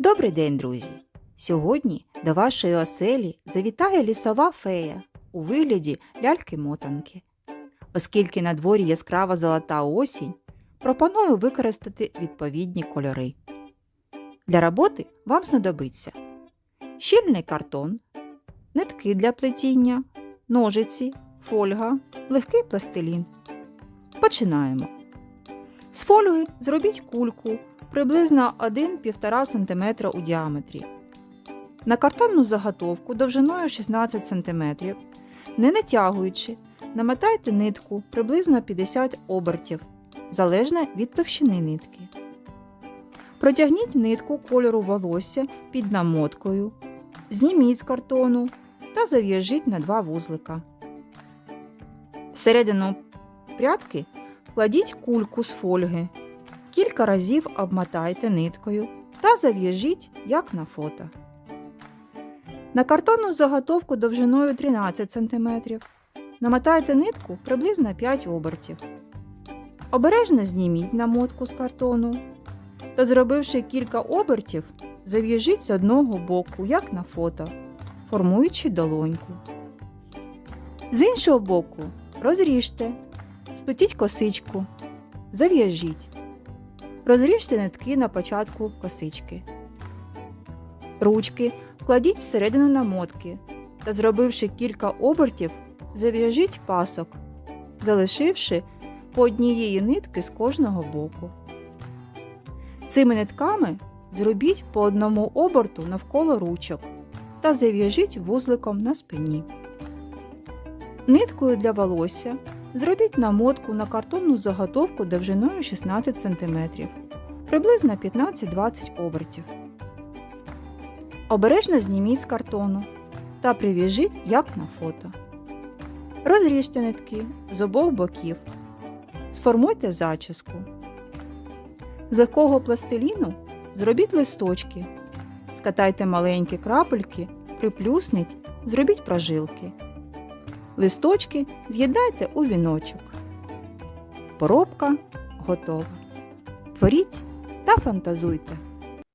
Добрий день, друзі! Сьогодні до вашої оселі завітає лісова фея у вигляді ляльки-мотанки. Оскільки на дворі яскрава золота осінь, пропоную використати відповідні кольори. Для роботи вам знадобиться щільний картон, нитки для плетіння, ножиці, фольга, легкий пластилін. Починаємо. З фольги зробіть кульку приблизно 1-1,5 см у діаметрі. На картонну заготовку довжиною 16 см, не натягуючи, намотайте нитку приблизно 50 обертів, залежно від товщини нитки. Протягніть нитку кольору волосся під намоткою, зніміть з картону та зав'яжіть на два вузлика. Всередину прядки кладіть кульку з фольги. Кілька разів обмотайте ниткою та зав'яжіть, як на фото. На картонну заготовку довжиною 13 см намотайте нитку приблизно 5 обертів. Обережно зніміть намотку з картону та, зробивши кілька обертів, зав'яжіть з одного боку, як на фото, формуючи долоньку. З іншого боку розріжте, сплетіть косичку, зав'яжіть. Розріжте нитки на початку косички. Ручки вкладіть всередину намотки та, зробивши кілька обертів, зав'яжіть пасок, залишивши по однієї нитки з кожного боку. Цими нитками зробіть по одному оберту навколо ручок та зав'яжіть вузликом на спині. Ниткою для волосся зробіть намотку на картонну заготовку довжиною 16 см, приблизно 15-20 обертів. Обережно зніміть з картону та прив'яжіть, як на фото. Розріжте нитки з обох боків. Сформуйте зачіску. З легкого пластиліну зробіть листочки. Скатайте маленькі крапельки, приплюсніть, зробіть прожилки. Листочки з'їдайте у віночок. Поробка готова. Творіть та фантазуйте.